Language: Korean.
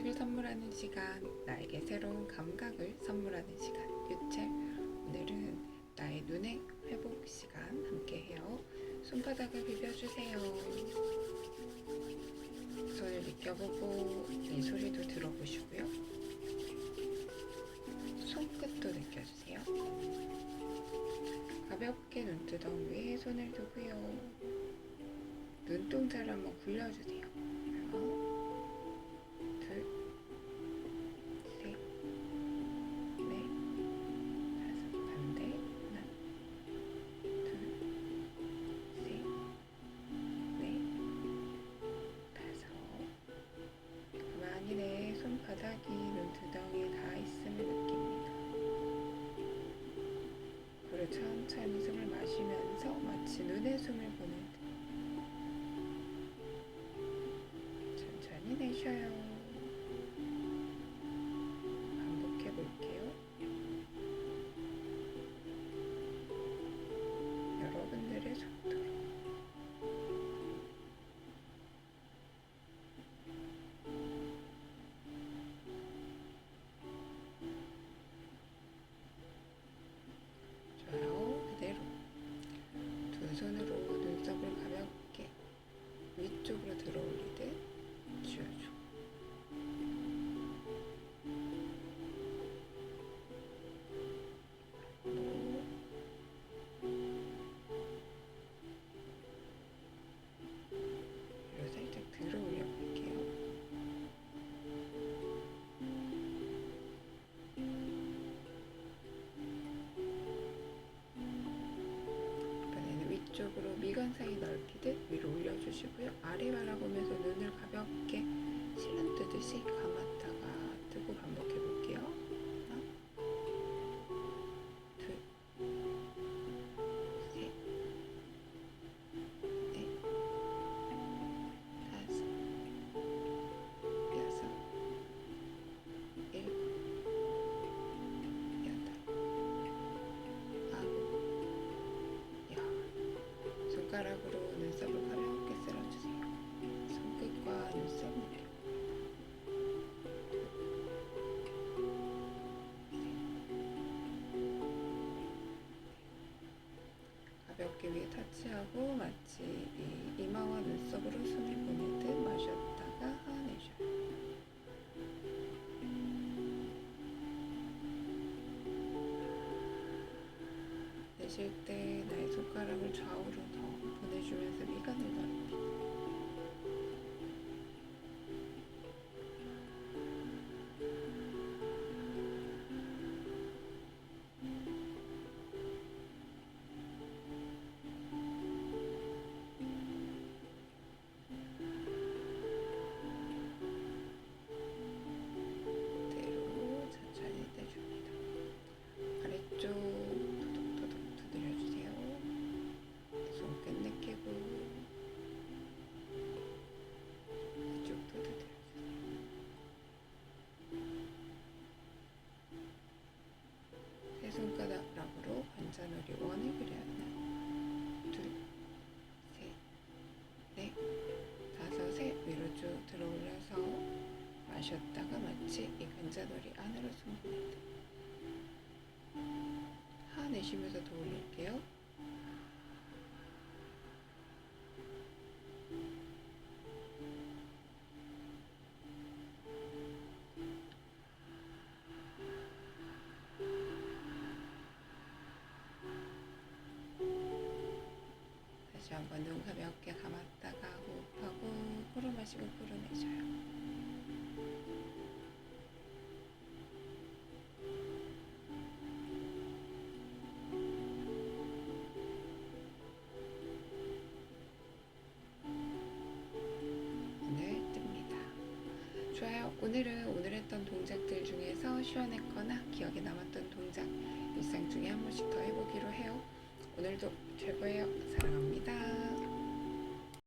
휴식을 선물하는 시간, 나에게 새로운 감각을 선물하는 시간, 유체. 오늘은 나의 눈의 회복 시간 함께 해요. 손바닥을 비벼주세요. 손을 느껴보고 이 소리도 들어보시고요. 손끝도 느껴주세요. 가볍게 눈두덩 위에 손을 두고요. 눈동자를 한번 굴려주세요. 천천히 숨을 마시면서 마치 눈에 숨을 보는 듯 천천히 내쉬어요. 사이 넓히듯 위로 올려주시고요. 아래 바라보면서 눈을 가볍게 실눈 뜨듯이 감았다가 손가락으로 눈썹을 가볍게 쓸어주세요. 손끝과 눈썹 느껴. 가볍게 위에 터치하고 마치 이 이마와 눈썹으로 숨을 보내듯 마셨다가 내쉬어요. 내쉴 때 나의 손가락을 좌우로 더 보내주면서 미간을 안으로 숨기는 듯. 하 내쉬면서 더 올릴게요. 다시 한번 눈 가볍게 감았다가 호흡하고 코로 마시고 코로 내쉬어요. 오늘은 오늘 했던 동작들 중에서 시원했거나 기억에 남았던 동작 일상 중에 한 번씩 더 해보기로 해요. 오늘도 최고예요. 사랑합니다.